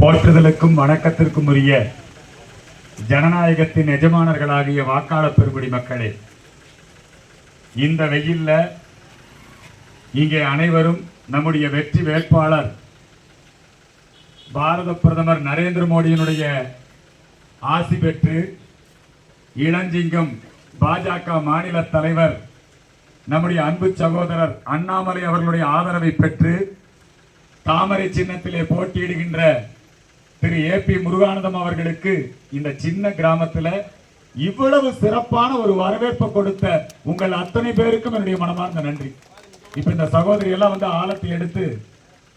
போற்றுதலுக்கும் வணக்கத்திற்கும் உரிய ஜனநாயகத்தின் எஜமானர்களாகிய வாக்காளர் பெருங்குடி மக்களே இந்த வெயில்ல இங்கே அனைவரும் நம்முடைய வெற்றி வேட்பாளர் பாரத பிரதமர் நரேந்திர மோடியினுடைய ஆசி பெற்று இளஞ்சிங்கம் பாஜக மாநில தலைவர் நம்முடைய அன்பு சகோதரர் அண்ணாமலை அவர்களுடைய ஆதரவை பெற்று தாமரை சின்னத்திலே போட்டியிடுகின்ற திரு ஏ பி முருகானந்தம் அவர்களுக்கு இந்த சின்ன கிராமத்துல இவ்வளவு சிறப்பான ஒரு வரவேற்பை கொடுத்த உங்கள் அத்தனை பேருக்கும் என்னுடைய மனமார்ந்த நன்றி. இப்ப இந்த சகோதரி எல்லாம் வந்து ஆழத்தை எடுத்து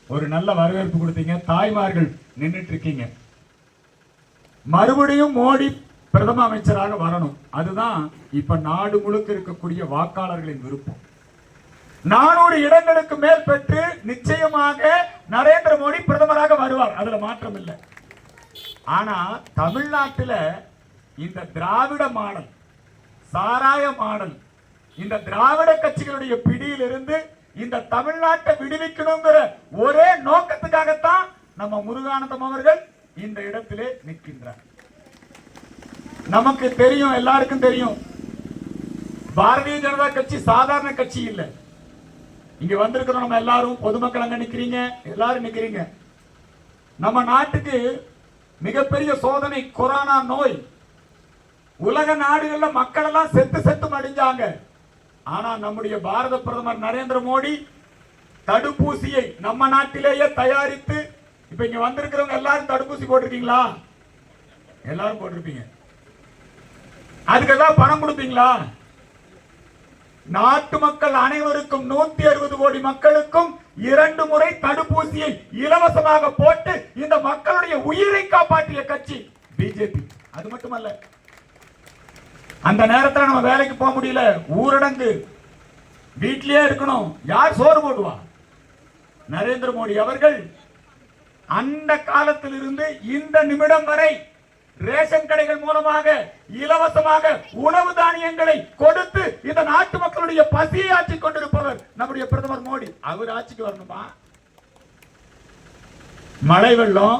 ஒரு நல்ல வரவேற்பு கொடுத்தீங்க. தாய்மார்கள் நின்னுட்டு இருக்கீங்க மறுபடியும் மோடி பிரதம அமைச்சராக வரணும். அதுதான் இப்ப நாடு முழுக்க இருக்கக்கூடிய வாக்காளர்களின் விருப்பம். நானூறு இடங்களுக்கு மேல் பெற்று நிச்சயமாக நரேந்திர மோடி பிரதமராக வருவார். அதுல மாற்றம் இல்லை ஆனா தமிழ்நாட்டுல இந்த திராவிட மாடல் சாராய மாடல் இந்த திராவிட கட்சிகளுடைய பிடியிலிருந்து இந்த தமிழ்நாட்டை விடுவிக்கணுங்கிற ஒரே நோக்கத்துக்காகத்தான் நம்ம முருகானந்தம் அவர்கள் இந்த இடத்திலே நிற்கின்றார். நமக்கு தெரியும் எல்லாருக்கும் தெரியும் பாரதிய ஜனதா கட்சி சாதாரண கட்சி இல்லை. இங்க வந்திருக்கிறோம் நம்ம எல்லாரும் பொதுமக்கள் அங்க நிக்கிறீங்க எல்லாரும் நிக்கிறீங்க. நம்ம நாட்டுக்கு மிகப்பெரிய சோதனை கொரோனா நோய். உலக நாடுகளில் மக்கள் எல்லாம் செத்து செத்து மடிஞ்சாங்க. ஆனா நம்முடைய பாரத பிரதமர் நரேந்திர மோடி தடுப்பூசியை நம்ம நாட்டிலேயே தயாரித்து இப்ப இங்க வந்திருக்கிறவங்க எல்லாரும் தடுப்பூசி போட்டிருக்கீங்களா? எல்லாரும் போட்டிருப்பீங்க. அதுக்கு ஏதாவது பணம் கொடுப்பீங்களா? நாட்டு மக்கள் அனைவருக்கும் நூத்தி அறுபது கோடி மக்களுக்கும் இரண்டு முறை தடுப்பூசியை இலவசமாக போட்டு இந்த மக்களுடைய உயிரை காப்பாற்றிய கட்சி பிஜேபி. அது மட்டுமல்ல அந்த நேரத்தில் நம்ம வேலைக்கு போக முடியல. ஊரடங்கு. வீட்டிலேயே இருக்கணும். யார் சோறு போடுவா? நரேந்திர மோடி அவர்கள் அந்த காலத்திலிருந்து இந்த நிமிடம் வரை ரேஷன் கடைகள் மூலமாக இலவசமாக உணவு தானியங்களை கொடுத்து இந்த நாட்டு மக்களுடைய பசியை ஆட்சி கொண்டிருப்பவர் நம்முடைய பிரதமர் மோடி. அவர் ஆட்சிக்கு வரணுமா? மழை வெள்ளம்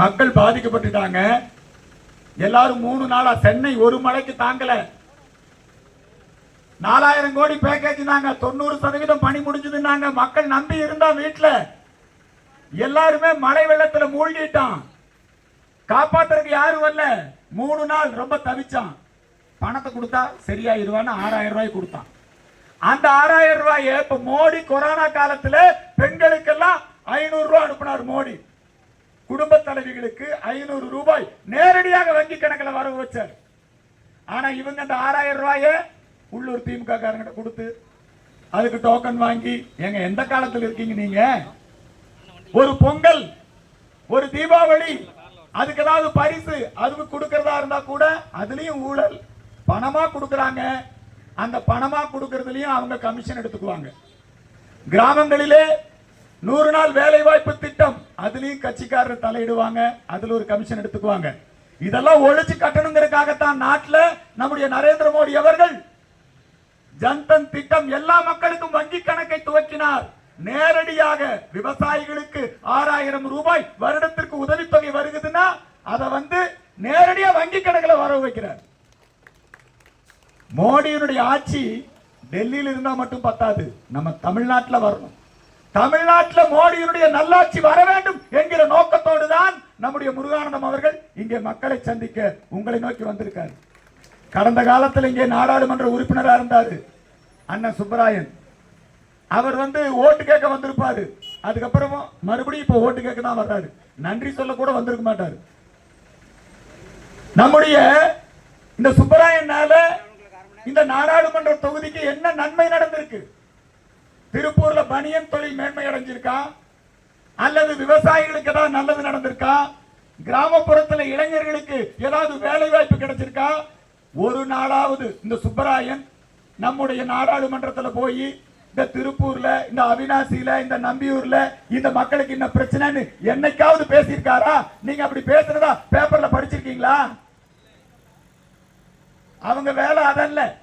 மக்கள் பாதிக்கப்பட்டுட்டாங்க. எல்லாரும் மூணு நாளா சென்னை ஒரு மலைக்கு தாங்கல. நாலாயிரம் கோடி பேக்கேஜ் நாங்க தொண்ணூறு சதவீதம் பணி முடிஞ்சதுன்னாங்க. மக்கள் நம்பி இருந்தா வீட்டில் எல்லாருமே மழை வெள்ளத்துல மூழ்கிட்டான். காப்பாத்துறதுக்கு யாரும் வரல. மூணு நாள் ரொம்ப தவிச்சான். பணத்தை கொடுத்தா சரியாயிருவான்னு ஆறாயிரம் ரூபாய் கொடுத்தான். அந்த ஆறாயிரம் ரூபாயை இப்ப மோடி கொரோனா காலத்துல பெண்களுக்கெல்லாம் ஐநூறு ரூபாய் அனுப்பினார் மோடி. குடும்ப தலைவிகளுக்கு ஐநூறு ரூபாய் நேரடியாக வங்கி கணக்கில் வர வச்சார். ஆனால் இவங்க அந்த ஆறாயிரம் ரூபாய உள்ளூர் திமுக காரங்கிட்ட கொடுத்து அதுக்கு டோக்கன் வாங்கி எங்க எந்த காலத்தில் இருக்கீங்க நீங்க? ஒரு பொங்கல் ஒரு தீபாவளி அதுக்கு ஏதாவது பரிசு அதுக்கு கொடுக்கறதா இருந்தா கூட அதுலயும் ஊழல். பணமா கொடுக்கறாங்க. அந்த பணமா கொடுக்கறதுலயும் அவங்க கமிஷன் எடுத்துக்குவாங்க. கிராமங்களிலே நூறு நாள் வேலை வாய்ப்பு திட்டம். அதுலயும் கட்சிக்காரர் தலையிடுவாங்க. அதுல ஒரு கமிஷன் எடுத்துக்குவாங்க. இதெல்லாம் ஒழிச்சு கட்டணுங்கிறதுக்காகத்தான் நாட்டுல நம்முடைய நரேந்திர மோடி அவர்கள் ஜன்தன் திட்டம் எல்லா மக்களுக்கும் வங்கி கணக்கை துவக்கினார். நேரடியாக விவசாயிகளுக்கு ஆறாயிரம் ரூபாய் வருடத்திற்கு உதவித்தொகை வருகுதுன்னா அதை வந்து நேரடியா வங்கி கணக்கில் வர வைக்கிறார். மோடியினுடைய ஆட்சி டெல்லியில் இருந்தா மட்டும் பத்தாது. நம்ம தமிழ்நாட்டில் வரணும். தமிழ்நாட்டில் மோடியினுடைய நல்லாட்சி வர வேண்டும் என்கிற நோக்கத்தோடு தான் நம்முடைய முருகானந்தம் அவர்கள் இங்கே மக்களை சந்திக்க உங்களை நோக்கி வந்திருக்காரு. கடந்த காலத்தில் இங்கே நாடாளுமன்ற உறுப்பினராக இருந்தாரு அண்ணன் சுப்பராயன். அவர் வந்து ஓட்டு கேட்க வந்திருப்பாரு. அதுக்கப்புறமும் மறுபடியும் இப்போ ஓட்டு கேட்க தான் வர்றாரு. நன்றி சொல்ல கூட வந்திருக்க மாட்டாரு. நம்முடைய இந்த சுப்பராயனால இந்த நாடாளுமன்ற தொகுதிக்கு என்ன நன்மை நடந்திருக்கு? திருப்பூர்ல பனியன் தொழில் மேன்மை அடைஞ்சிருக்கா? அல்லது விவசாயிகளுக்கு ஏதாவது நல்லது நடந்திருக்கா? கிராமப்புறத்துல இளைஞர்களுக்கு ஏதாவது வேலை வாய்ப்பு கிடைச்சிருக்கா? ஒரு நாளாவது இந்த சுப்பராயன் நம்முடைய நாடாளுமன்றத்தில் போய் இந்த திருப்பூர்ல இந்த அவினாசியில இந்த நம்பியூர்ல இந்த மக்களுக்கு என்ன பிரச்சனைன்னு என்னைக்காவது பேசியிருக்காரா? நீங்க அப்படி பேசுறதா பேப்பர்ல படிச்சிருக்கீங்களா? அவங்க வேலை அதல்ல.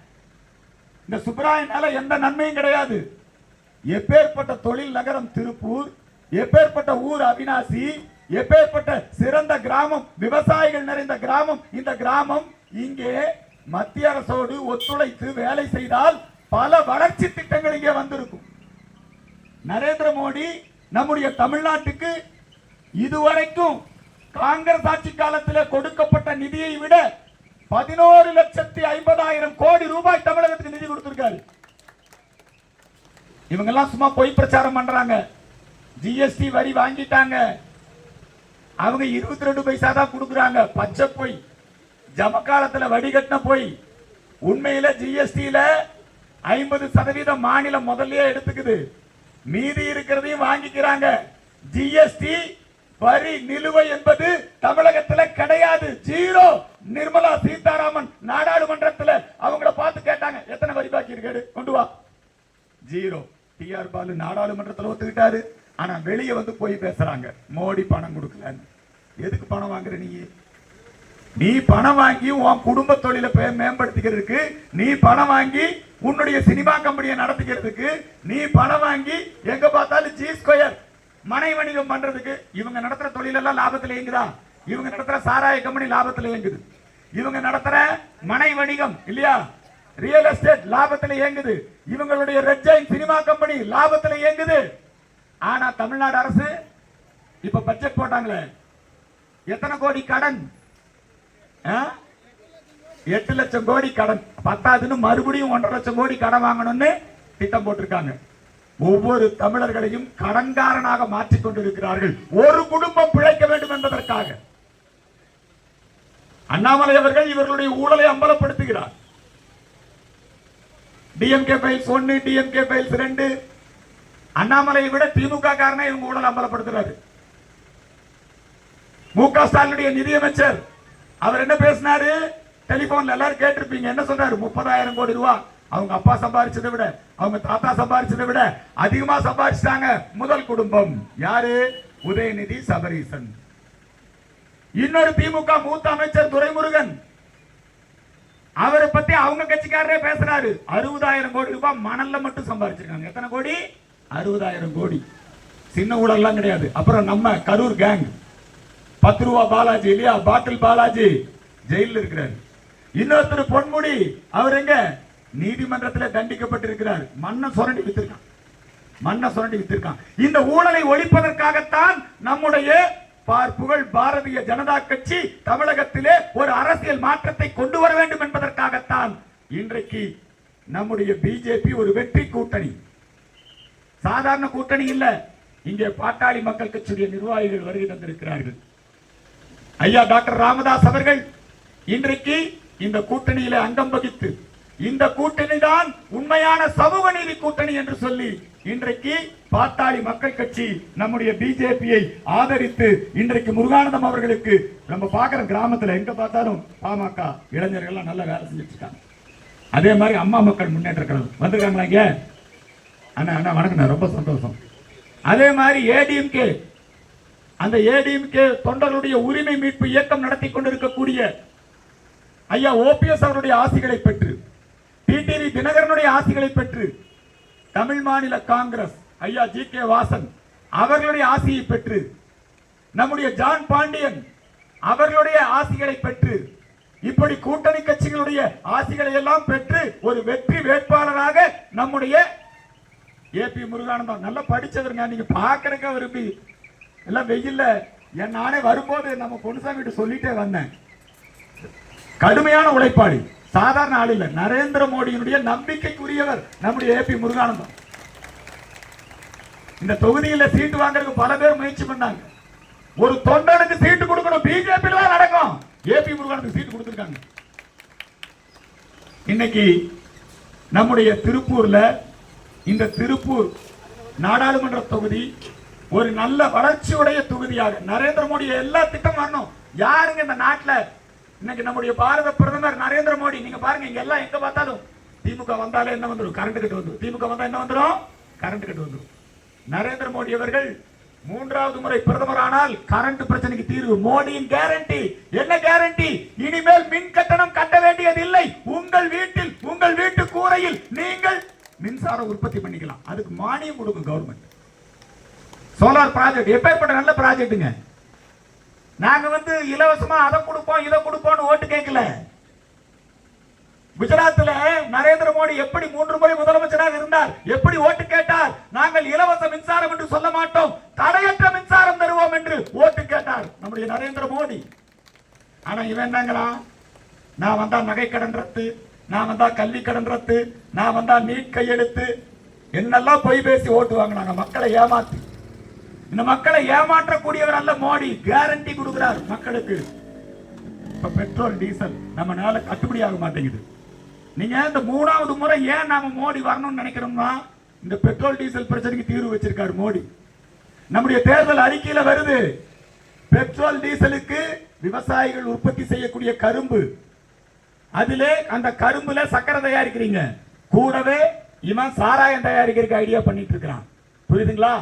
இந்த சுப்பராயனால எந்த நன்மையும் கிடையாது. எப்பேற்பட்ட தொழில் நகரம் திருப்பூர் எப்பேற்பட்ட ஊர் அவினாசி எப்பேற்பட்ட சிறந்த கிராமம் விவசாயிகள் நிறைந்த கிராமம் இந்த கிராமம் இங்கே மத்திய அரசோடு ஒத்துழைத்து வேலை செய்தால் பல வளர்ச்சி திட்டங்கள் இங்கே வந்திருக்கும். நரேந்திர மோடி நம்முடைய தமிழ்நாட்டுக்கு இதுவரைக்கும் காங்கிரஸ் ஆட்சி காலத்தில் கொடுக்கப்பட்ட நிதியை விட பதினோரு லட்சத்தி ஐம்பதாயிரம் கோடி ரூபாய் தமிழகத்துக்கு நிதி கொடுத்திருக்காரு. இவங்க எல்லாம் சும்மா பொய் பிரச்சாரம் பண்றாங்க. ஜிஎஸ்டி வரி வாங்கிட்டாங்க. அவங்க இருபத்தி ரெண்டு பைசா தான் கொடுக்குறாங்க. பச்சை பொய். ஜமக்காலத்துல வடிகட்டின பொய். உண்மையில ஜிஎஸ்டியில் ஐம்பது சதவீதம் மாநிலம் முதல்லயே எடுத்துக்குது. மீதி இருக்கிறதையும் வாங்கிக்கிறாங்க. ஜிஎஸ்டி வரி நிலுவை என்பது தமிழகத்தில் கிடையாது ஜீரோ நிர்மலா சீதாராமன் நாடாளுமன்றத்துல அவங்கள பார்த்து கேட்டாங்க எத்தனை வரி பாக்கி இருக்கு கொண்டு வா ஜீரோ டிஆர் நாடாளுமன்றத்தில் ஒத்துக்கிட்டாரு ஆனா வெளியே வந்து போய் பேசுறாங்க. மோடி பணம் கொடுக்கலன்னு. எதுக்கு பணம் வாங்குற நீ? நீ பணம் வாங்கி உன் குடும்ப தொழிலை மேம்படுத்திக்கிறதுக்கு நீ பணம் வாங்கி உன்னுடைய சினிமா கம்பெனியை நடத்திக்கிறதுக்கு நீ பணம் வாங்கி எங்க பார்த்தாலும் ஜி ஸ்கொயர் மனை வணிகம் பண்றதுக்கு இவங்க நடத்துற தொழிலெல்லாம் லாபத்தில் இயங்குதா? இவங்க நடத்துற சாராய கம்பெனி லாபத்தில் இயங்குது. இவங்க நடத்துற மனை வணிகம் இல்லையா? ரியல் எஸ்டேட் லாபத்தில் இயங்குது. இவங்களுடைய ரெட் ஜெயின் சினிமா கம்பெனி லாபத்துல இயங்குது. ஆனா தமிழ்நாடு அரசு இப்ப பட்ஜெட் போட்டாங்களே. எத்தனை கோடி கடன்? எட்டு லட்சம் கோடி கடன். பத்தாதுன்னு மறுபடியும் ஒன்றரை லட்சம் கோடி கடன் வாங்கணும்னு திட்டம் போட்டிருக்காங்க. ஒவ்வொரு தமிழர்களையும் கடன்காரனாக மாற்றிக் கொண்டிருக்கிறார்கள். ஒரு குடும்பம் பிழைக்க வேண்டும் என்பதற்காக. அண்ணாமலை அவர்கள் இவர்களுடைய ஊழலை அம்பலப்படுத்துகிறார். டிஎம்கே ஃபைல்ஸ் ஒன்று டிஎம்கே ஃபைல்ஸ் ரெண்டு அண்ணாமலையை விட திமுக காரனே இவங்க ஊழல் அம்பலப்படுத்துறாரு மு க ஸ்டாலினுடைய நிதியமைச்சர் அவர் என்ன பேசினாரு? டெலிபோன்ல எல்லாரும் கேட்டிருப்பீங்க. என்ன சொன்னாரு முப்பதாயிரம் கோடி ரூபாய் அவங்க அப்பா சம்பாரிச்சதை விட அவங்க தாத்தா சம்பாரிச்சதை விட அதிகமா சம்பாரிச்சிட்டாங்க முதல் குடும்பம். யாரு? உதயநிதி சபரீசன். இன்னொரு திமுக மூத்த அமைச்சர் துரைமுருகன். அவரை பத்தி அவங்க கட்சிக்காரரே பேசுறாரு. அறுபதாயிரம் கோடி ரூபாய் மணல்ல மட்டும் சம்பாரிச்சிருக்காங்க. எத்தனை கோடி? அறுபதாயிரம் கோடி. சின்ன ஊழல்லாம் கிடையாது. அப்புறம் நம்ம கரூர் கேங் பத்து ரூபா பாலாஜி இல்லையா? பாட்டில் பாலாஜி ஜெயில இருக்கிறார். இன்னொருத்தர் பொன்முடி அவர் எங்க? நீதிமன்றத்தில் தண்டிக்கப்பட்டிருக்கிறார். மண்ணை சுரண்டி வித்திருக்கான். மண்ணை சுரண்டி வித்திருக்கான். இந்த ஊழலை ஒழிப்பதற்காகத்தான் நம்முடைய புகழ் பாரதிய ஜனதா கட்சி தமிழகத்திலே ஒரு அரசியல் மாற்றத்தை கொண்டு வர வேண்டும் என்பதற்காகத்தான் இன்றைக்கு நம்முடைய பிஜேபி ஒரு வெற்றி கூட்டணி. சாதாரண கூட்டணி இல்ல. இங்கே பாட்டாளி மக்கள் கட்சியுடைய நிர்வாகிகள் வருகை தந்திருக்கிறார்கள். ஐயா டாக்டர் ராமதாஸ் அவர்கள் இன்றைக்கு இந்த கூட்டணியில அங்கம் வகித்து இந்த கூட்டணி தான் உண்மையான சமூக நீதி கூட்டணி என்று சொல்லி இன்றைக்கு பாத்தாடி மக்கள் கட்சி நம்முடைய பிஜேபியை ஆதரித்து இன்றைக்கு முருகானந்தம் அவர்களுக்கு நம்ம பார்க்குற கிராமத்துல எங்க பார்த்தாலும் பாமக இளைஞர்கள்லாம் நல்ல நல்லா வேலை செஞ்சுட்டு இருக்காங்க அதே மாதிரி அம்மா மக்கள் முன்னேற்ற கழகம் வந்திருக்காங்களா இங்க? அண்ணா அண்ணா வணக்கம் ரொம்ப சந்தோஷம். அதே மாதிரி ஏடிஎம்கே. அந்த ஏடிஎம்கே தொண்டர்களுடைய உரிமை மீட்பு இயக்கம் நடத்தி கொண்டிருக்கக்கூடிய ஐயா ஓபிஎஸ் அவருடைய ஆசிகளை பெற்று டிடிவி தினகரனுடைய ஆசிகளை பெற்று தமிழ் மாநில காங்கிரஸ் ஐயா ஜி கே வாசன் அவர்களுடைய ஆசியை பெற்று நம்முடைய ஜான் பாண்டியன் அவர்களுடைய ஆசிகளை பெற்று இப்படி கூட்டணி கட்சிகளுடைய ஆசிகளை எல்லாம் பெற்று ஒரு வெற்றி வேட்பாளராக நம்முடைய ஏபி முருகானந்தம் நல்லா படிச்சவருங்க நீங்க பாக்குறக்க விரும்பி. எல்லாம் வெயில்ல. என் நானே வரும்போது நம்ம பொன்னுசாமி கிட்ட சொல்லிட்டே வந்தேன். கடுமையான உழைப்பாளி. சாதாரண ஆள் இல்லை. நரேந்திர மோடியினுடைய நம்பிக்கைக்குரியவர் நம்முடைய ஏபி முருகானந்தம். இந்த தொகுதியில சீட்டு வாங்குறதுக்கு பல பேர் முயற்சி பண்ணாங்க. ஒரு தொண்டனுக்கு சீட்டு கொடுக்கணும். பிஜேபி தான் நடக்கும். ஏபி முருகானத்துக்கு சீட்டு கொடுத்துருக்காங்க. இன்னைக்கு நம்முடைய திருப்பூர்ல இந்த திருப்பூர் நாடாளுமன்ற தொகுதி ஒரு நல்ல வளர்ச்சியுடைய தொகுதியாக நரேந்திர மோடி எல்லா திட்டம் வரணும். யாருங்க இந்த நாட்டுல இன்னைக்கு நம்முடைய பாரத பிரதமர் நரேந்திர மோடி நீங்க பாருங்க இங்க எல்லாம் எங்க பார்த்தாலும் திமுக வந்தாலே என்ன வந்துடும் கரண்ட் கட்டு வந்துடும் திமுக வந்தா என்ன வந்துடும் கரண்ட் கட்டு வந்துடும் நரேந்திர மோடி அவர்கள் மூன்றாவது முறை பிரதமர் ஆனால் கரண்ட் பிரச்சனைக்கு தீர்வு. மோடியின் கேரண்டி என்ன கேரண்டி இனிமேல் மின் கட்டணம் கட்ட வேண்டியதில்லை உங்கள் வீட்டில் உங்கள் வீட்டு கூரையில் நீங்கள் மின்சாரம் உற்பத்தி பண்ணிக்கலாம். அதுக்கு மானியம் கொடுக்கும் கவர்மெண்ட் சோலார் ப்ராஜெக்ட் எப்பேற்பட்ட நல்ல ப்ராஜெக்ட்டுங்க நாங்க வந்து இலவசமா அதை கொடுப்போம் இதை கொடுப்போம்னு ஓட்டு கேட்கல. குஜராத்தில் நரேந்திர மோடி எப்படி மூன்று முறை முதலமைச்சராக இருந்தார் எப்படி ஓட்டு கேட்டார் நாங்கள் இலவச மின்சாரம் என்று சொல்ல மாட்டோம் தடையற்ற மின்சாரம் தருவோம் என்று ஓட்டு கேட்டார் நம்முடைய நரேந்திர மோடி. ஆனா இவன் என்னங்களா நான் வந்தா நகை கடன் ரத்து நான் வந்தா கல்வி கடன் ரத்து நான் வந்தா நீட் கையெழுத்து என்னெல்லாம் பொய் பேசி ஓட்டு வாங்கினாங்க மக்களை ஏமாத்தி. இந்த மக்களை ஏமாற்றக்கூடியவர் அல்ல மோடி. கேரண்டி கொடுக்கிறார் மக்களுக்கு. இப்ப பெட்ரோல் டீசல் நம்ம கட்டுப்படி ஆக மாட்டேங்குது. நீங்க இந்த மூணாவது முறை ஏன் நாம மோடி வரணும்னு நினைக்கிறோம்னா இந்த பெட்ரோல் டீசல் பிரச்சனைக்கு தீர்வு வச்சிருக்காரு மோடி. நம்முடைய தேர்தல் அறிக்கையில வருது. பெட்ரோல் டீசலுக்கு விவசாயிகள் உற்பத்தி செய்யக்கூடிய கரும்பு. அதிலே அந்த கரும்புல சக்கரை தயாரிக்கிறீங்க. கூடவே இவன் சாராயம் தயாரிக்கிறதுக்கு ஐடியா பண்ணிட்டு இருக்கிறான் புரியுதுங்களா?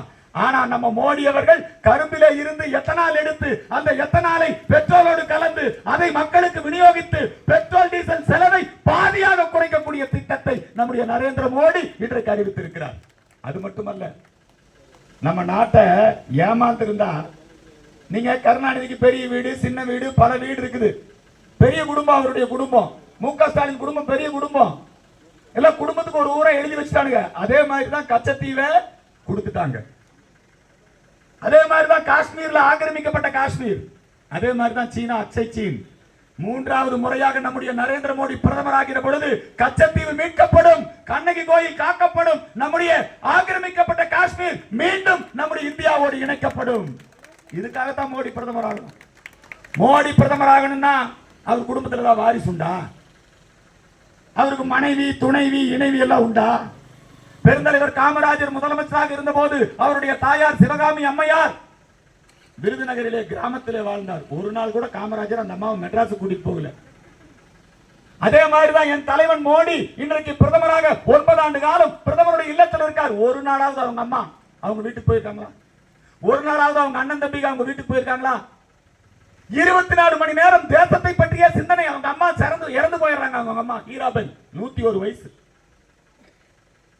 ஆனா நம்ம மோடி அவர்கள் கரும்பிலே இருந்து எத்தனால் எடுத்து அந்த எத்தனாலை பெட்ரோலோடு கலந்து அதை மக்களுக்கு விநியோகித்து பெட்ரோல் டீசல் செலவை பாதியாக குறைக்கக்கூடிய திட்டத்தை நம்முடைய நரேந்திர மோடி இன்றைக்கு அறிவித்திருக்கிறார். அது மட்டுமல்ல நம்ம நாட்டை ஏமாந்திருந்தா நீங்க கருணாநிதிக்கு பெரிய வீடு சின்ன வீடு பல வீடு இருக்குது. பெரிய குடும்பம் அவருடைய குடும்பம். மு க ஸ்டாலின் குடும்பம் பெரிய குடும்பம். எல்லாம் குடும்பத்துக்கு ஒரு ஊரை எழுதி வச்சுட்டானுங்க. அதே மாதிரி தான் கச்சத்தீவை கொடுத்துட்டாங்க. அதே மாதிரி தான் காஷ்மீரில் ஆக்கிரமிக்கப்பட்ட காஷ்மீர். அதே மாதிரி தான் சீனா அச்சை சீன். மூன்றாவது முறையாக நம்முடைய நரேந்திர மோடி பிரதமர் ஆகிற பொழுது கச்சத்தீவு மீட்கப்படும் கண்ணகி கோயில் காக்கப்படும் நம்முடைய ஆக்கிரமிக்கப்பட்ட காஷ்மீர் மீண்டும் நம்முடைய இந்தியாவோடு இணைக்கப்படும். இதுக்காகத்தான் மோடி பிரதமர் ஆகணும் மோடி பிரதமர் ஆகணும்னா அவர் குடும்பத்தில் தான் வாரிசு உண்டா? அவருக்கு மனைவி துணைவி இணைவி எல்லாம் உண்டா? பெருந்தலைவர் காமராஜர் முதலமைச்சராக இருந்தபோது அவருடைய தாயார் சிவகாமி அம்மையார் விருதுநகரிலே கிராமத்திலே வாழ்ந்தார். ஒரு நாள் கூட காமராஜர் அந்த அம்மாவை மெட்ராஸ் கூட்டிட்டு போகல. அதே மாதிரிதான் என் தலைவன் மோடி இன்றைக்கு பிரதமராக ஒன்பது ஆண்டு காலம் பிரதமருடைய இல்லத்தில் இருக்கார். ஒரு நாளாவது அவங்க அம்மா அவங்க வீட்டுக்கு போயிருக்காங்களா? ஒரு நாளாவது அவங்க அண்ணன் தம்பிக்கு அவங்க வீட்டுக்கு போயிருக்காங்களா? இருபத்தி நாலு மணி நேரம் தேசத்தை பற்றிய சிந்தனை அவங்க அம்மா சிறந்து இறந்து போயிடுறாங்க அவங்க அம்மா. ஹீராபென் நூத்தி ஒரு வயசு.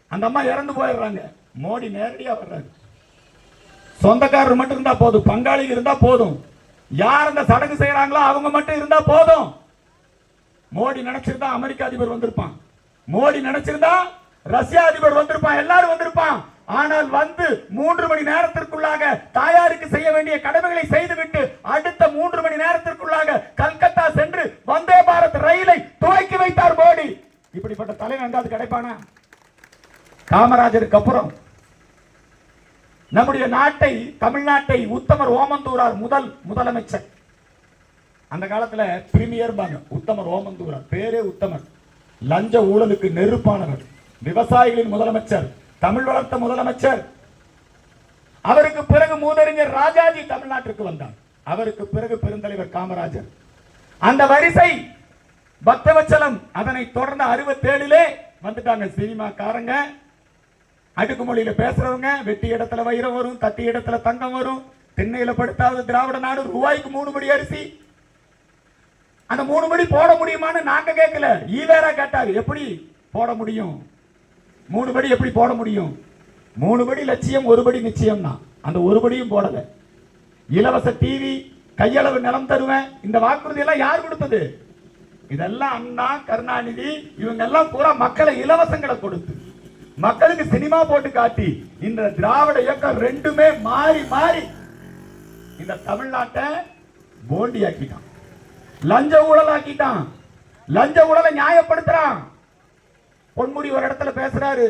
அந்த அம்மா இறந்து போயிடுறாங்க. மோடி நேரடியா வர்றாரு. சொந்தக்காரர் மட்டும் இருந்தா போதும். பங்காளி இருந்தா போதும். யார் அந்த சடங்கு செய்யறாங்களோ அவங்க மட்டும் இருந்தா போதும். மோடி நினைச்சிருந்தா அமெரிக்க அதிபர் வந்திருப்பான். மோடி நினைச்சிருந்தா ரஷ்யா அதிபர் வந்திருப்பான். எல்லாரும் வந்திருப்பான். ஆனால் வந்து மூன்று மணி நேரத்திற்குள்ளாக தாயாருக்கு செய்ய வேண்டிய கடமைகளை செய்துவிட்டு அடுத்த மூன்று மணி நேரத்திற்குள்ளாக கல்கத்தா சென்று வந்தே பாரத் ரயிலை துவக்கி வைத்தார் மோடி. இப்படிப்பட்ட தலைவன் எங்காவது கிடைப்பானா? காமராஜருக்கு அப்புறம். நம்முடைய நாட்டை தமிழ்நாட்டை உத்தமர் ஓமந்தூரார் முதல் முதலமைச்சர். அந்த காலத்துல பிரீமியர் பாங்க உத்தமர் ஓமந்தூரார். பேரே உத்தமர். லஞ்ச ஊழலுக்கு நெருப்பானவர். விவசாயிகளின் முதலமைச்சர் தமிழ் வளர்த்த முதலமைச்சர். அவருக்கு பிறகு மூதறிஞர் ராஜாஜி தமிழ்நாட்டிற்கு வந்தார். அவருக்கு பிறகு பெருந்தலைவர் காமராஜர். அந்த வரிசை பக்தவச்சலம் அதனை தொடர்ந்து அறுபத்தேழிலே வந்துட்டாங்க சினிமாக்காரங்க. அடுக்குமொழியில பேசுறவங்க வெட்டி இடத்துல வைரம் வரும் தட்டி இடத்துல தங்கம் வரும். திண்ணையில படுத்தாவது திராவிட நாடு ரூபாய்க்கு மூணு மணி அரிசி. அந்த மூணு மணி போட முடியுமான்னு நாங்க கேட்கல. ஈவேரா கேட்டாரு எப்படி போட முடியும்? மூணு படி எப்படி போட முடியும்? மூணு படி லட்சியம் ஒரு படி நிச்சயம் தான் அந்த ஒரு படியும் போடல. இலவச டிவி கையளவு நிலம் தருவேன். இந்த வாக்குறுதி எல்லாம் யார் கொடுத்தது? இதெல்லாம் அண்ணா கருணாநிதி இவங்க எல்லாம் பூரா மக்களை இலவசங்களை கொடுத்து மக்களுக்கு சினிமா போட்டு காட்டி இந்த திராவிட இயக்கம் ரெண்டுமே மாறி மாறி இந்த தமிழ்நாட்டை போண்டி ஆக்கிட்டான் லஞ்ச ஊழல் ஆக்கிட்டான் லஞ்ச ஊழலை நியாயப்படுத்துறான். பொன்முடி ஒரு இடத்துல பேசுறாரு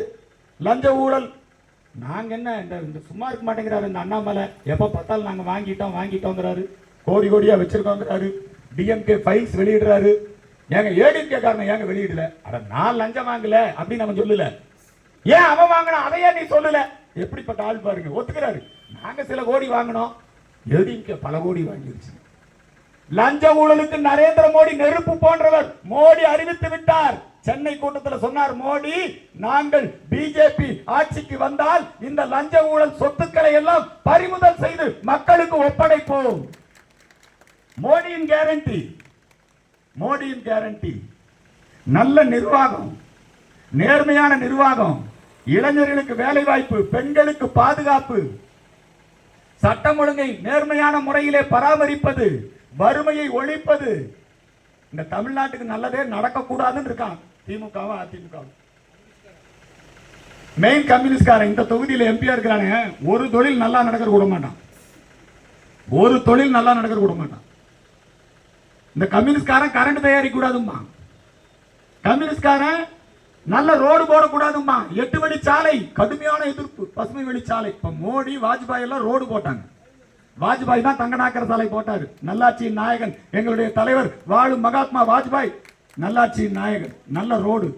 லஞ்ச ஊழல் நாங்க என்ன இந்த இந்த சும்மா இருக்க மாட்டேங்கிறாரு இந்த அண்ணாமலை. எப்ப பார்த்தாலும் நாங்க வாங்கிட்டோம் வாங்கிட்டோங்கிறாரு. கோடி கோடியா வச்சிருக்கோங்கிறாரு. DMK files வெளியிடுறாரு. ஏங்க ஏடிஎம்கே காரணம் ஏங்க வெளியிடல? அட நான் லஞ்சம் வாங்கல அப்படின்னு நம்ம சொல்லல. ஏன் அவன் வாங்கினா? அதையே நீ சொல்லல. எப்படிப்பட்ட ஆள் பாருங்க. ஒத்துக்கிறாரு. நாங்க சில கோடி வாங்கினோம். எதிங்க பல கோடி வாங்கிருச்சு? லஞ்ச ஊழலுக்கு நரேந்திர மோடி நெருப்பு போன்றவர். மோடி அறிவித்து விட்டார். சென்னை கூட்டத்தில் சொன்னார் மோடி நாங்கள் பிஜேபி ஆட்சிக்கு வந்தால் இந்த லஞ்ச ஊழல் சொத்துக்களை எல்லாம் பறிமுதல் செய்து மக்களுக்கு ஒப்படைப்போம். மோடியின் கேரண்டி மோடியின் கேரண்டி நல்ல நிர்வாகம். நேர்மையான நிர்வாகம். இளைஞர்களுக்கு வேலை வாய்ப்பு பெண்களுக்கு பாதுகாப்பு. சட்டம் ஒழுங்கை நேர்மையான முறையிலே பராமரிப்பது வறுமையை ஒழிப்பது. இந்த தமிழ்நாட்டுக்கு நல்லதே நடக்கக்கூடாதுன்னு இருக்கான் திமுகவும் அதிமுகவும் மெயின் கம்யூனிஸ்ட்காரன் இந்த தொகுதியில் எம்பியா இருக்கிறானே ஒரு தொழில் நல்லா நடக்கிற விட மாட்டான். ஒரு தொழில் நல்லா நடக்கிற விட மாட்டான். இந்த கம்யூனிஸ்ட்காரன் கரண்ட் தயாரிக்க கூடாதும்மா கம்யூனிஸ்ட்காரன் நல்ல ரோடு போடக்கூடாதும்மா. எட்டு வழி சாலை கடுமையான எதிர்ப்பு. பசுமை வழி சாலை. இப்ப மோடி வாஜ்பாய் எல்லாம் ரோடு போட்டாங்க. வாஜ்பாய் தான் தங்கநாக்கர சாலை போட்டாரு. நல்லாட்சியின் நாயகன் எங்களுடைய தலைவர் வாழும் மகாத்மா வாஜ்பாய். நல்லாட்சியின் நாயகன் நல்ல ரோடு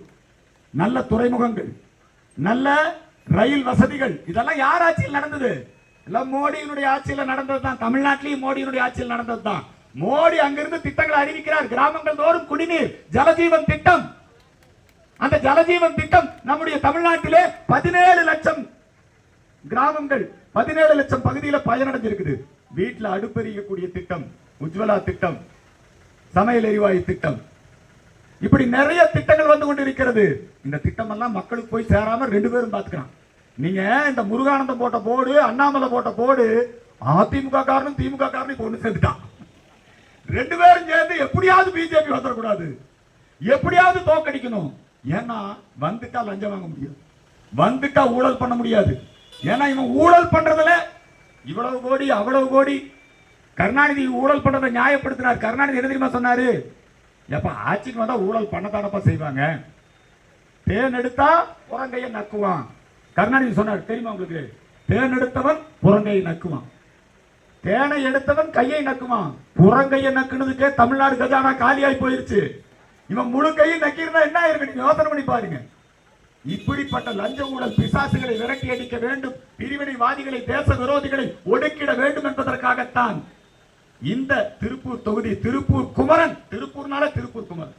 நல்ல துறைமுகங்கள் நல்ல ரயில் வசதிகள். இதெல்லாம் யார் ஆட்சியில் நடந்தது? எல்லாம் மோடியினுடைய ஆட்சியில் நடந்தது தான். தமிழ்நாட்டிலையும் மோடியினுடைய ஆட்சியில் நடந்தது தான். மோடி அங்கிருந்து திட்டங்களை அறிவிக்கிறார். கிராமங்கள் தோறும் குடிநீர் ஜலஜீவன் திட்டம். அந்த ஜலஜீவன் திட்டம் நம்முடைய தமிழ்நாட்டிலே பதினேழு லட்சம் கிராமங்கள் பதினேழு லட்சம் பகுதியில் பயனடைஞ்சிருக்குது. வீட்டில் அடுப்பெரியக்கூடிய திட்டம் உஜ்வலா திட்டம் சமையல் எரிவாயு திட்டம். இப்படி நிறைய திட்டங்கள் வந்து கொண்டிருக்கிறது. இந்த திட்டம் எல்லாம் மக்களுக்கு போய் சேராம ரெண்டு பேரும் பாத்துக்கிறான் நீங்க இந்த முருகானந்தம் போட்ட போடு அண்ணாமலை போட்ட போடு அதிமுக காரனும் திமுக காரனும் இப்ப ஒண்ணு சேர்ந்துட்டான். ரெண்டு பேரும் சேர்ந்து எப்படியாவது பிஜேபி வந்துடக்கூடாது. எப்படியாவது தோக்கடிக்கணும். ஏன்னா வந்துட்டா லஞ்சம் வாங்க முடியாது. வந்துட்டா ஊழல் பண்ண முடியாது. ஏன்னா இவன் ஊழல் பண்றதுல இவ்வளவு கோடி அவ்வளவு கோடி. கருணாநிதி ஊழல் பண்றதை நியாயப்படுத்தினார். கருணாநிதி என்ன தெரியுமா சொன்னாரு? எப்ப ஆட்சிக்கு வந்தா ஊழல் பண்ணத்தானப்பா செய்வாங்க? தேன் எடுத்தா புறங்கையை நக்குவான். கருணாநிதி சொன்னார் தெரியுமா உங்களுக்கு? தேன் எடுத்தவன் புறங்கையை நக்குவான். தேனை எடுத்தவன் கையை நக்குவான். புறங்கையை நக்குனதுக்கே தமிழ்நாடு கஜானா காலியாய் போயிருச்சு. இவன் முழு கையும் நக்கியிருந்தா என்ன இருக்கு நீங்க யோசனை பண்ணி பாருங்க. இப்படிப்பட்ட லஞ்ச ஊழல் பிசாசுகளை விரட்டி அடிக்க வேண்டும் பிரிவினைவாதிகளை தேச விரோதிகளை ஒடுக்கிட வேண்டும் என்பதற்காகத்தான் இந்த திருப்பூர் தொகுதி திருப்பூர் குமரன் திருப்பூர்னால திருப்பூர் குமரன்.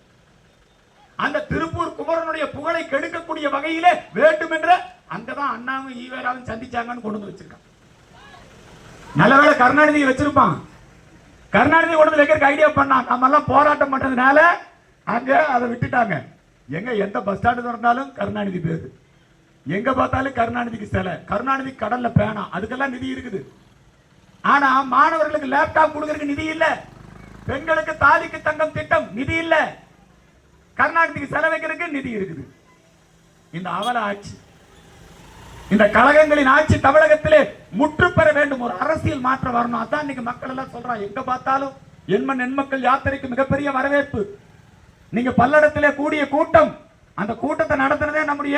அந்த திருப்பூர் குமரனுடைய புகழை கெடுக்கக்கூடிய வகையிலே வேண்டும் என்ற அங்கதான் அண்ணாவும் ஈவேராவும் சந்திச்சாங்கன்னு கொண்டு வந்து வச்சிருக்கான். நல்லவேளை கருணாநிதி வச்சிருப்பான். கருணாநிதி கொண்டு வந்து வைக்கிறதுக்கு ஐடியா பண்ணான். நம்ம எல்லாம் போராட்டம் பண்றதுனால அங்க அதை விட்டுட்டாங்க. எங்க எந்த பஸ் ஸ்டாண்டு திறந்தாலும் கருணாநிதி பேரு எங்க பார்த்தாலும் கருணாநிதிக்கு சிலை. கருணாநிதி கடல்ல பேனா. அதுக்கெல்லாம் நிதி இருக்குது. ஆனா மாணவர்களுக்கு லேப்டாப் கொடுக்கறதுக்கு நிதி இல்ல. பெண்களுக்கு தாலிக்கு தங்கம் திட்டம் நிதி இல்ல. கருணாநிதிக்கு சிலை வைக்கிறதுக்கு நிதி இருக்குது. இந்த அவல ஆட்சி இந்த கழகங்களின் ஆட்சி தமிழகத்திலே முற்று பெற வேண்டும். ஒரு அரசியல் மாற்றம் வரணும். அதான் இன்னைக்கு மக்கள் எல்லாம் சொல்றான் எங்க பார்த்தாலும் எண்மண் எண்மக்கள் யாத்திரைக்கு மிகப்பெரிய வரவேற்பு. நீங்க பல்லடத்திலே கூடிய கூட்டம். அந்த கூட்டத்தை நடத்துனதே நம்முடைய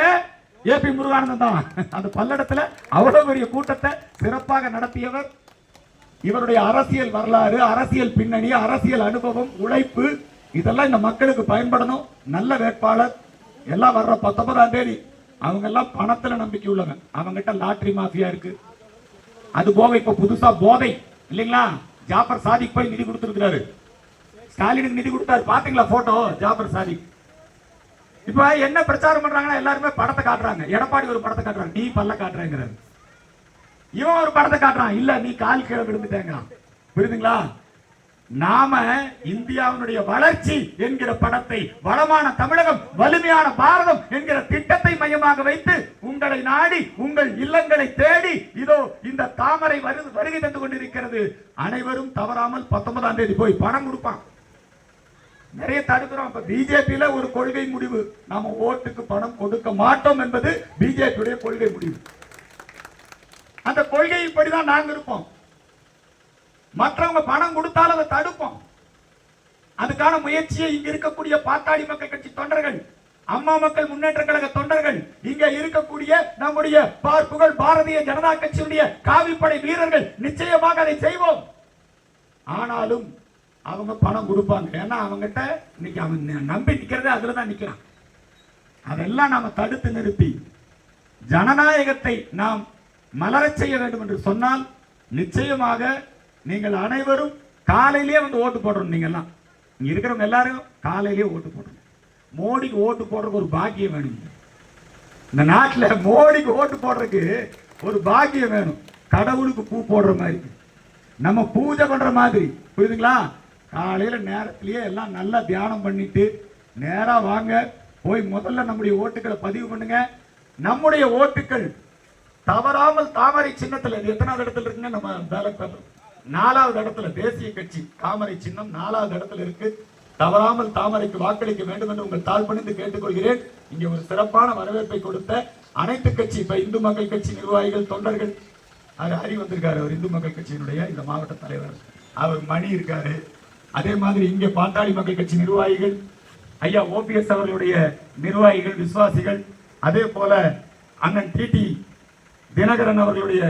ஏ பி முருகானந்தம் தான். அந்த பல்லடத்துல அவ்வளவு பெரிய கூட்டத்தை சிறப்பாக நடத்தியவர் இவருடைய அரசியல் வரலாறு அரசியல் பின்னணி அரசியல் அனுபவம் உழைப்பு இதெல்லாம் இந்த மக்களுக்கு பயன்படணும். நல்ல வேட்பாளர். எல்லாம் வர்ற பத்தொன்பதாம் தேதி அவங்க எல்லாம் பணத்துல நம்பிக்கை உள்ளவங்க அவங்ககிட்ட லாட்ரி மாஃபியா இருக்கு. அது போக இப்ப புதுசா போதை இல்லைங்களா? ஜாபர் சாதிக் போய் நிதி கொடுத்துருக்கிறாரு. ஸ்டாலினுக்கு நிதி கொடுத்தாரு. பாத்தீங்களா போட்டோ ஜாபர் சாதி. இப்ப என்ன பிரச்சாரம் பண்றாங்கன்னா எல்லாருமே படத்தை காட்டுறாங்க. எடப்பாடி ஒரு படத்தை காட்டுறாங்க. நீ பல்ல காட்டுறேங்கிறாரு. இவன் ஒரு படத்தை காட்டுறான். இல்ல நீ கால் கீழே விழுந்துட்டேங்க புரியுதுங்களா? நாம இந்தியாவினுடைய வளர்ச்சி என்கிற படத்தை வளமான தமிழகம் வலிமையான பாரதம் என்கிற திட்டத்தை மையமாக வைத்து உங்களை நாடி உங்கள் இல்லங்களை தேடி இதோ இந்த தாமரை வருகை தந்து கொண்டிருக்கிறது. அனைவரும் தவறாமல் பத்தொன்பதாம் தேதி போய் பணம் கொடுப்பான். நிறைய தடுக்கிறோம். இப்ப பிஜேபியில ஒரு கொள்கை முடிவு. நாம ஓட்டுக்கு பணம் கொடுக்க மாட்டோம் என்பது பிஜேபியுடைய கொள்கை முடிவு. அந்த கொள்கைப்படிதான் நாங்க இருப்போம். மற்றவங்க பணம் கொடுத்தாலும் அதை தடுப்போம். அதுக்கான முயற்சியை இங்க இருக்கக்கூடிய பாட்டாளி மக்கள் கட்சி தொண்டர்கள் அம்மா மக்கள் முன்னேற்ற கழக தொண்டர்கள் இங்க இருக்கக்கூடிய நம்முடைய பார்ப்புகள் பாரதிய ஜனதா கட்சியுடைய காவிப்படை வீரர்கள் நிச்சயமாக அதை செய்வோம். ஆனாலும் அவங்க பணம் கொடுப்பாங்க. ஏன்னா அவங்ககிட்ட இன்னைக்கு அவன் ந- நம்பி நிற்கிறதே அதில் தான் நிற்கிறான் அதெல்லாம் நாம் தடுத்து நிறுத்தி ஜனநாயகத்தை நாம் மலரச் செய்ய வேண்டும் என்று சொன்னால் நிச்சயமாக நீங்கள் அனைவரும் காலையிலேயே வந்து ஓட்டு போடணும் நீங்கள்லாம். எல்லாம் இருக்கிறவங்க எல்லாரும் காலையிலேயே ஓட்டு போடணும். மோடிக்கு ஓட்டு போடுறதுக்கு ஒரு பாக்கியம் வேணும். இந்த நாட்டில் மோடிக்கு ஓட்டு போடுறதுக்கு ஒரு பாக்கியம் வேணும். கடவுளுக்கு பூ போடுற மாதிரி. நம்ம பூஜை பண்ணுற மாதிரி. புரியுதுங்களா? காலையில் நேரத்துலேயே எல்லாம் நல்லா தியானம் பண்ணிட்டு நேராக வாங்க. போய் முதல்ல நம்முடைய ஓட்டுக்களை பதிவு பண்ணுங்க. நம்முடைய ஓட்டுக்கள் தவறாமல் தாமரை சின்னத்தில் இது எத்தனாவது இடத்துல இருக்குங்க? நம்ம பேலட் பேப்பர் நாலாவது இடத்துல தேசிய கட்சி தாமரை சின்னம் நாலாவது இடத்துல இருக்கு. தவறாமல் தாமரைக்கு வாக்களிக்க வேண்டும் என்று உங்கள் தாழ் பணிந்து கேட்டுக்கொள்கிறேன். இங்கே ஒரு சிறப்பான வரவேற்பை கொடுத்த அனைத்து கட்சி இப்ப இந்து மக்கள் கட்சி நிர்வாகிகள் தொண்டர்கள். அவர் ஹரி வந்திருக்காரு அவர் இந்து மக்கள் கட்சியினுடைய இந்த மாவட்ட தலைவர். அவர் மணி இருக்காரு. அதே மாதிரி இங்கே பாட்டாளி மக்கள் கட்சி நிர்வாகிகள் ஐயா ஓபிஎஸ் அவர்களுடைய நிர்வாகிகள் விசுவாசிகள் அதே போல அண்ணன் டிடி தினகரன் அவர்களுடைய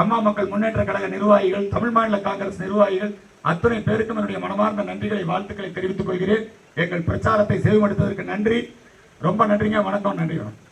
அம்மா மக்கள் முன்னேற்ற கழக நிர்வாகிகள் தமிழ் மாநில காங்கிரஸ் நிர்வாகிகள் அத்தனை பேருக்கும் என்னுடைய மனமார்ந்த நன்றிகளை வாழ்த்துக்களை தெரிவித்துக் கொள்கிறேன். எங்கள் பிரச்சாரத்தை செவிமடுத்ததற்கு நன்றி. ரொம்ப நன்றிங்க. வணக்கம். நன்றி வணக்கம்.